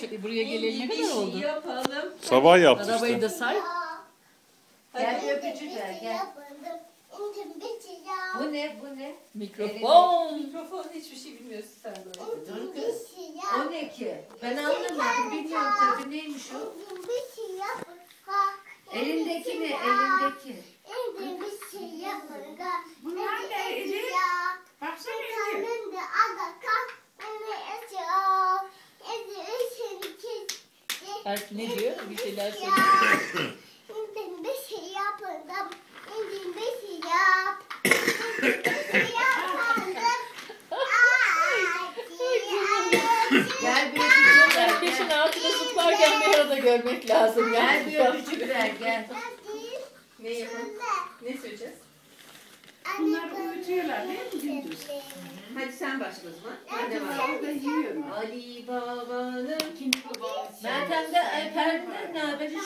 Şimdi buraya geleli ne kadar oldu? Yapalım. Sabah yaptı Arabayı işte. da say. Gel bir öpücük ver gel. Bu ne bu ne? Mikrofon. Mikrofon hiçbir şey bilmiyorsun sen böyle. Dur kız. O ne ki? Ben anlamadım. Bilmiyorum tabii neymiş o? Elindeki ne? Elindeki. Bunlar ne Elif? Baksana Elif. Belki ne diyor? Bir şeyler söylüyor. bir şey yapalım. bir şey yap. Bir şey yapalım. Gel bir öpücük ver. Gel, altına zıplarken bir arada görmek lazım. gel bir Yani. öpücük ver gel. Ne yapalım? Ne söyleyeceğiz? Bunlar şey uyutuyorlar değil mi gündüz? Hadi sen başla o zaman. Ben de var. Ali Baba'nın Meltem de Pervin'den ne haber? Hiç